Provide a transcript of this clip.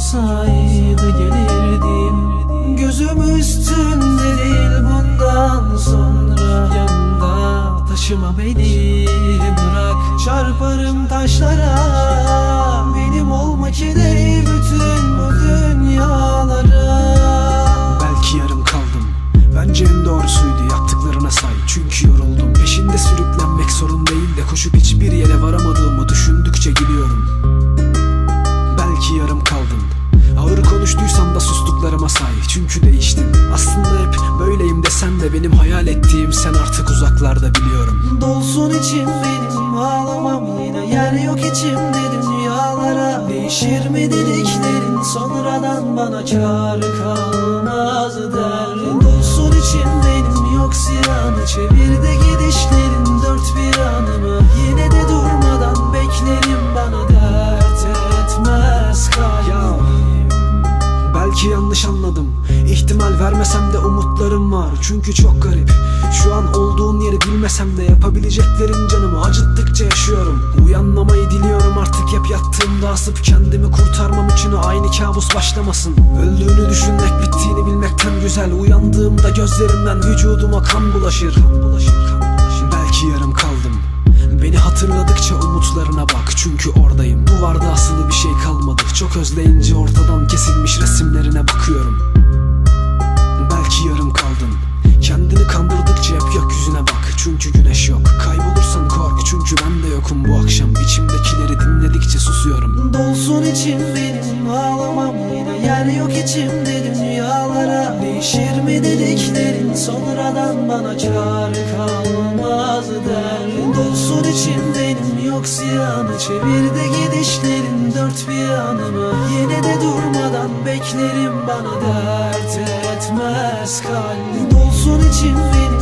olsaydı gelirdim. Gözüm üstünde değil bundan sonra. Yanında taşıma beni bırak Çarparım taşlara. Benim olmak ile bütün bu dünyalara. Belki yarım kaldım. Bence en doğrusuydu yaptıklarına say. Çünkü yoruldum. Peşinde sürüklenmek sorun değil de Koşup hiçbir yere varamadığımı düşündükçe Değiştim Aslında hep böyleyim desen de Benim hayal ettiğim sen artık uzaklarda biliyorum. Dolsun içim benim ağlamam yine. Yer yok içimde dünyalara Değişir mi dediklerin? Sonradan bana kar kalmaz der. Dolsun içim benim yok ziyanı çevir de gidişlerin dört bir yanımı Yine de durmadan beklerim bana dert etmez kalbim. Belki yanlış anladım İhtimal vermesem de umutlarım var. Çünkü çok garip. Şu an olduğun yeri bilmesem de Yapabileceklerin canımı acıttıkça yaşıyorum. Uyanmamayı diliyorum artık hep yattığımda asıp Kendimi kurtarmam için o aynı kabus başlamasın. Öldüğünü düşünmek bittiğini bilmekten güzel. Uyandığımda gözlerimden vücuduma kan bulaşır. Belki yarım kaldım. Beni hatırladıkça umutlarına bak. Çünkü oradayım. Duvarda asılı bir şey kalmadı. Çok özleyince ortadan kesilmiş resimlerine bakıyorum içimde dünyalara Değişir mi dediklerin? Sonradan bana kar kalmaz der Dolsun içim benim yok ziyanı çevir de gidişlerin. Dört bir yanımı Yine de durmadan beklerim. Bana dert etmez kalbim. Dolsun içim benim